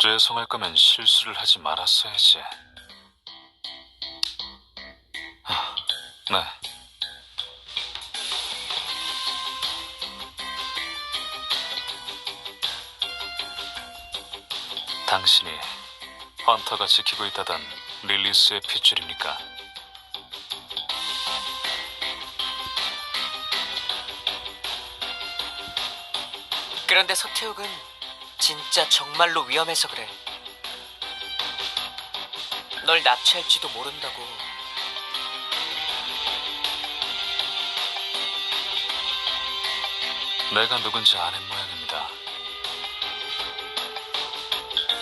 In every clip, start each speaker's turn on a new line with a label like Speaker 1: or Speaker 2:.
Speaker 1: 죄송할 거면 실수를 하지 말았어야지. 아, 네. 당신이 헌터가 지키고 있다던 릴리스의 핏줄입니까?
Speaker 2: 그런데 서태욱은 진짜 정말로 위험해서 그래. 널 납치할지도 모른다고.
Speaker 1: 내가 누군지 아는 모양입니다.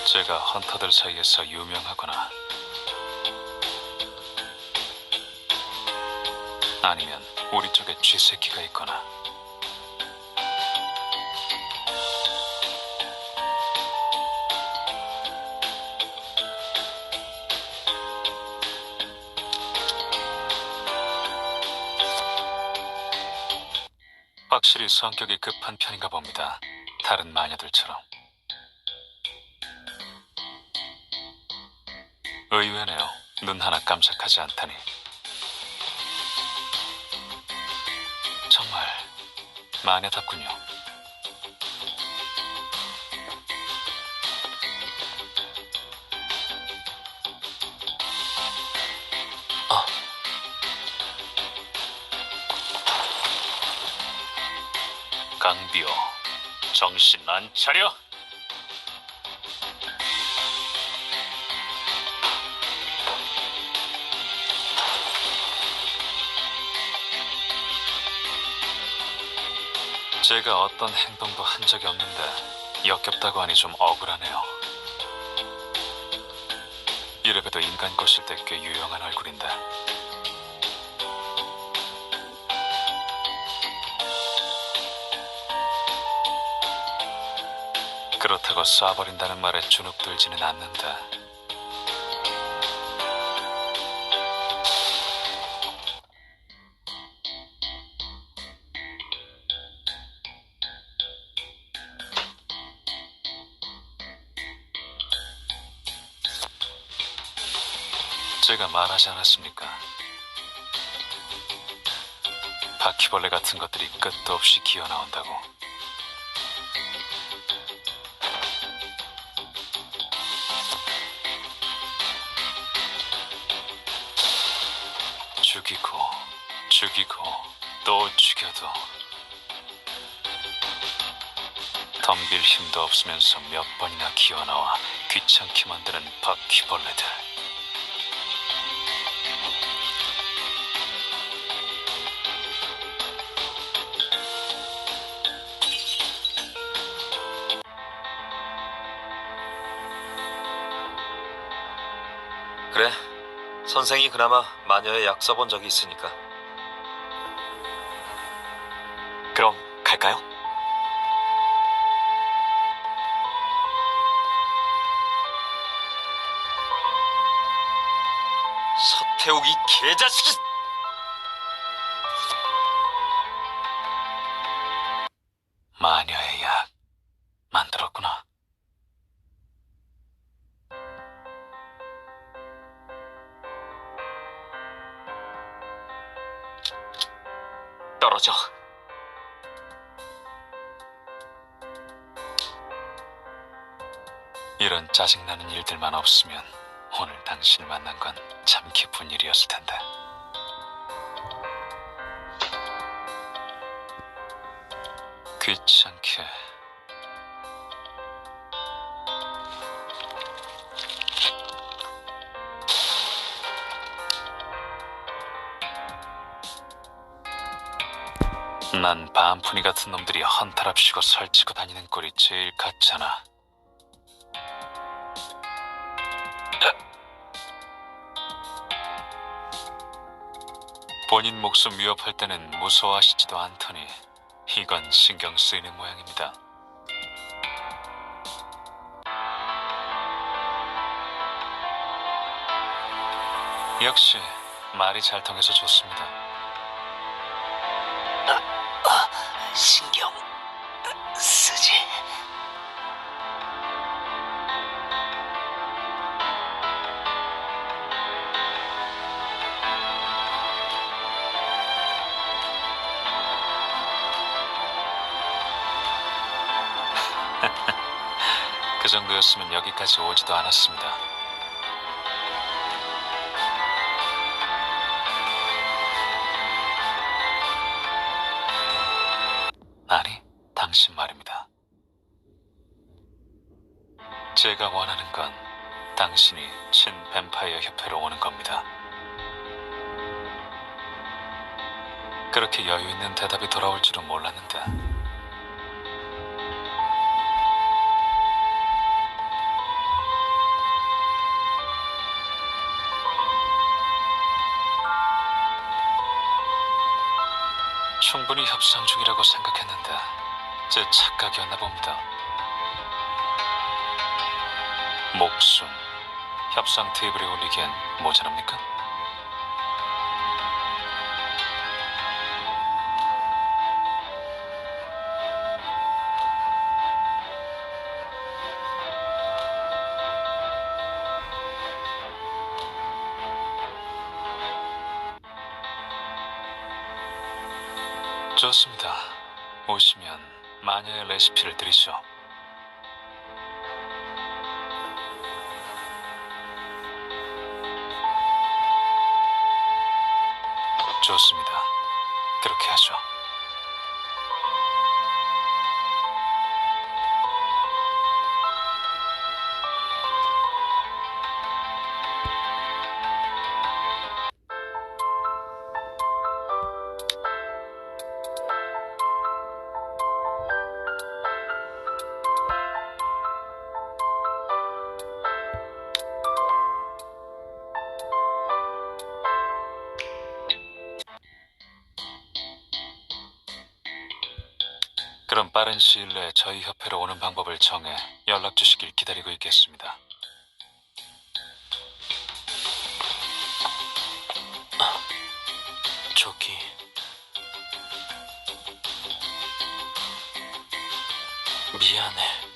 Speaker 1: 제가 헌터들 사이에서 유명하거나 아니면 우리 쪽에 쥐새끼가 있거나 확실히 성격이 급한 편인가 봅니다. 다른 마녀들처럼. 의외네요. 눈 하나 깜짝하지 않다니. 정말 마녀답군요. 강비호, 정신 안 차려? 제가 어떤 행동도 한 적이 없는데 역겹다고 하니 좀 억울하네요. 이래봬도 인간 꼴실 때꽤 유용한 얼굴인데 그렇다고 쏴버린다는 말에 주눅들지는 않는다. 제가 말하지 않았습니까? 바퀴벌레 같은 것들이 끝도 없이 기어 나온다고. 죽이고 죽이고 또 죽여도 덤빌 힘도 없으면서 몇 번이나 기어나와 귀찮게 만드는 바퀴벌레들
Speaker 3: 선생이 그나마 마녀의 약 써본 적이 있으니까. 그럼 갈까요? 서태욱 이 개자식이! 떨어져.
Speaker 1: 이런 짜증나는 일들만 없으면 오늘 당신을 만난 건 참 기쁜 일이었을 텐데. 귀찮게. 난 반푼이 같은 놈들이 헌탈합시고 설치고 다니는 꼴이 제일 같잖아. 본인 목숨 위협할 때는 무서워하시지도 않더니 이건 신경 쓰이는 모양입니다. 역시 말이 잘 통해서 좋습니다.
Speaker 2: 신경 쓰지.
Speaker 1: 그 정도였으면 여기까지 오지도 않았습니다. 제가 원하는 건 당신이 친 뱀파이어 협회로 오는 겁니다. 그렇게 여유 있는 대답이 돌아올 줄은 몰랐는데. 충분히 협상 중이라고 생각했는데 제 착각이었나 봅니다. 목숨 협상 테이블에 올리기엔 모자랍니까? 좋습니다. 오시면 마녀의 레시피를 드리죠. 좋습니다. 그렇게 하죠. 그럼 빠른 시일 내에 저희 협회로 오는 방법을 정해 연락 주시길 기다리고 있겠습니다.
Speaker 2: 저기 미안해.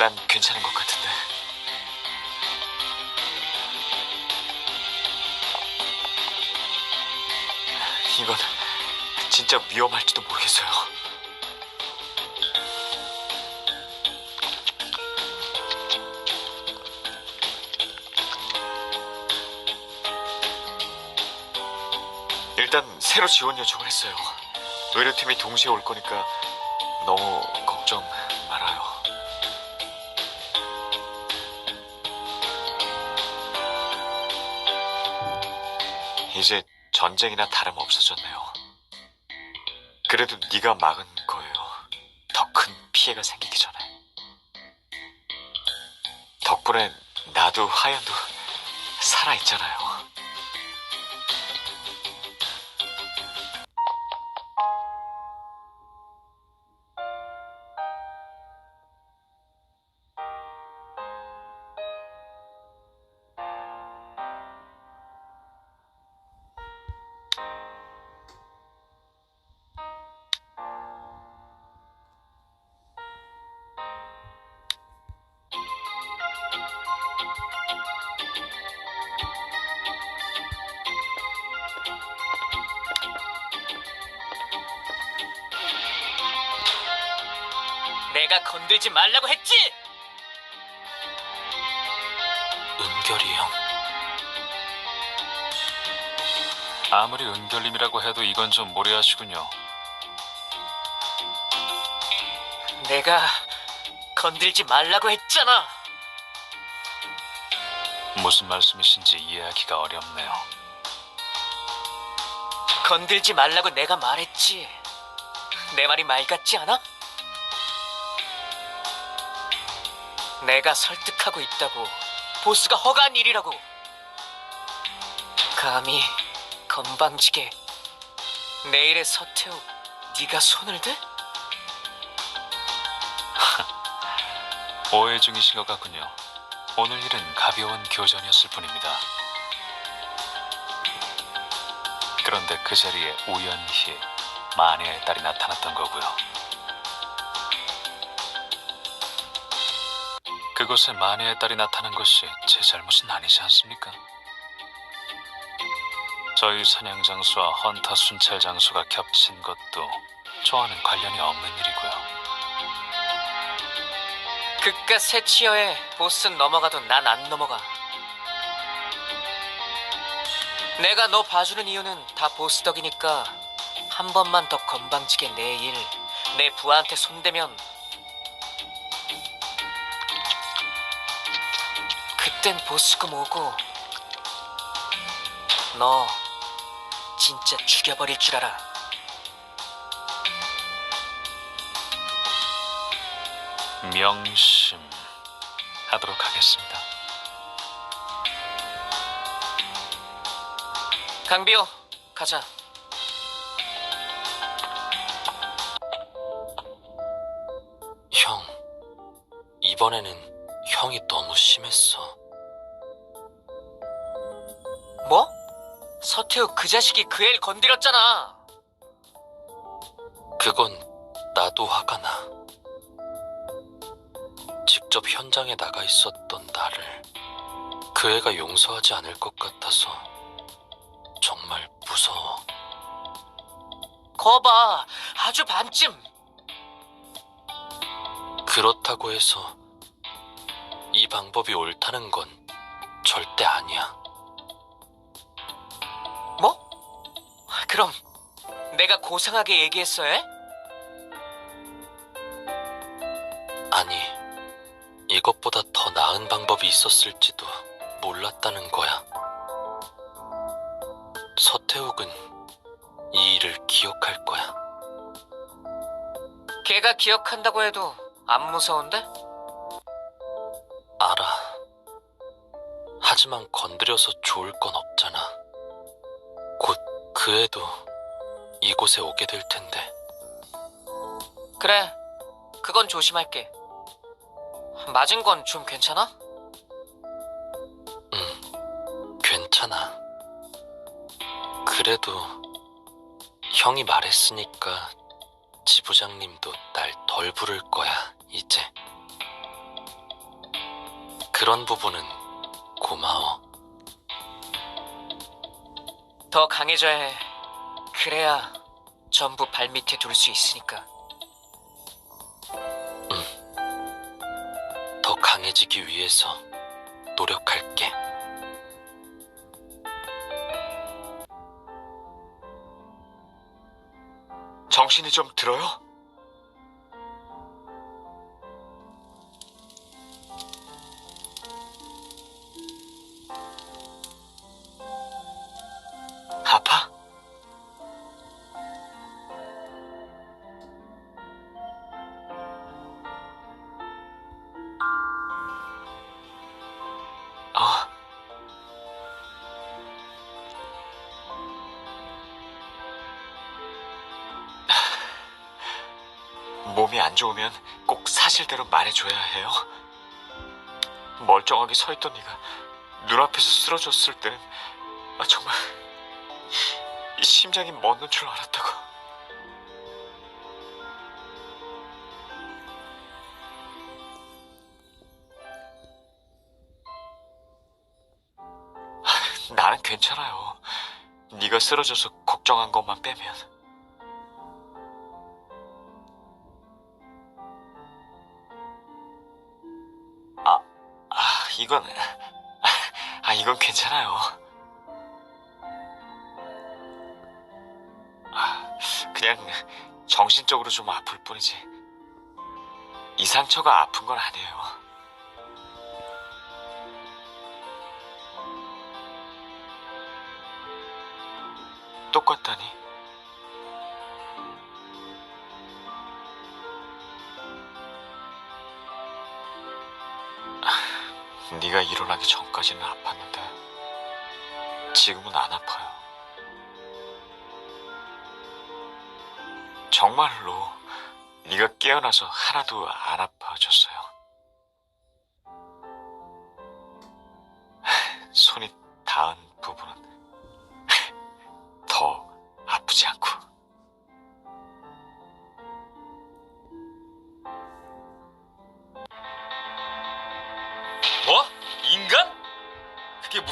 Speaker 2: 난 괜찮은 것 같은데. 이건 진짜 위험할지도 모르겠어요. 일단 새로 지원 요청을 했어요. 의료팀이 동시에 올 거니까 너무 걱 이제 전쟁이나 다름 없어졌네요. 그래도 네가 막은 거예요. 더 큰 피해가 생기기 전에. 덕분에 나도 하연도 살아 있잖아요. 내가 건들지 말라고 했지. 은결이 형.
Speaker 1: 아무리 은결님이라고 해도 이건 좀 무례하시군요.
Speaker 2: 내가 건들지 말라고 했잖아.
Speaker 1: 무슨 말씀이신지 이해하기가 어렵네요.
Speaker 2: 건들지 말라고 내가 말했지. 내 말이 말 같지 않아? 내가 설득하고 있다고. 보스가 허가한 일이라고. 감히 건방지게 내일의 서태우 네가 손을 대?
Speaker 1: 오해 중이신 것 같군요. 오늘 일은 가벼운 교전이었을 뿐입니다. 그런데 그 자리에 우연히 마녀의 딸이 나타났던 거고요. 그곳에 마녀의 딸이 나타난 것이 제 잘못은 아니지 않습니까? 저희 사냥 장소와 헌터 순찰 장소가 겹친 것도 저와는 관련이 없는 일이고요.
Speaker 4: 그깟 새 치어에 보스는 넘어가도 난 안 넘어가. 내가 너 봐주는 이유는 다 보스 덕이니까 한 번만 더 건방지게 내 일, 내 부하한테 손대면 그땐 보스고 뭐고 너 진짜 죽여버릴 줄 알아.
Speaker 1: 명심하도록 하겠습니다.
Speaker 4: 강비호 가자.
Speaker 3: 형, 이번에는 형이 너무 심했어.
Speaker 4: 뭐? 서태우 그 자식이 그 애를 건드렸잖아.
Speaker 3: 그건 나도 화가 나. 직접 현장에 나가 있었던 나를 그 애가 용서하지 않을 것 같아서 정말 무서워.
Speaker 4: 거봐, 아주 반쯤.
Speaker 3: 그렇다고 해서 이 방법이 옳다는 건 절대 아니야.
Speaker 4: 그럼 내가 고상하게 얘기했어, 해?
Speaker 3: 아니, 이것보다 더 나은 방법이 있었을지도 몰랐다는 거야. 서태욱은 이 일을 기억할 거야.
Speaker 4: 걔가 기억한다고 해도 안 무서운데?
Speaker 3: 알아. 하지만 건드려서 좋을 건 없잖아. 곧그 애도 이곳에 오게 될 텐데.
Speaker 4: 그래, 그건 조심할게. 맞은 건 좀 괜찮아?
Speaker 3: 응, 괜찮아. 그래도 형이 말했으니까 지부장님도 날 덜 부를 거야, 이제. 그런 부분은 고마워.
Speaker 4: 더 강해져야 해. 그래야 전부 발밑에 둘 수 있으니까.
Speaker 3: 더 강해지기 위해서 노력할게.
Speaker 2: 정신이 좀 들어요? 몸이 안 좋으면 꼭 사실대로 말해줘야 해요. 멀쩡하게 서 있던 네가 눈앞에서 쓰러졌을 때는 아, 정말 이 심장이 멎는 줄 알았다고. 아, 나는 괜찮아요. 네가 쓰러져서 걱정한 것만 빼면. 이건, 아, 이건 괜찮아요. 아, 그냥 정신적으로 좀 아플 뿐이지. 이 상처가 아픈 건 아니에요. 똑같다니? 네가 일어나기 전까지는 아팠는데 지금은 안 아파요. 정말로 네가 깨어나서 하나도 안 아파졌어요. 손이 닿은 부분은 더 아프지 않고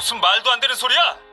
Speaker 5: 무슨 말도 안 되는 소리야?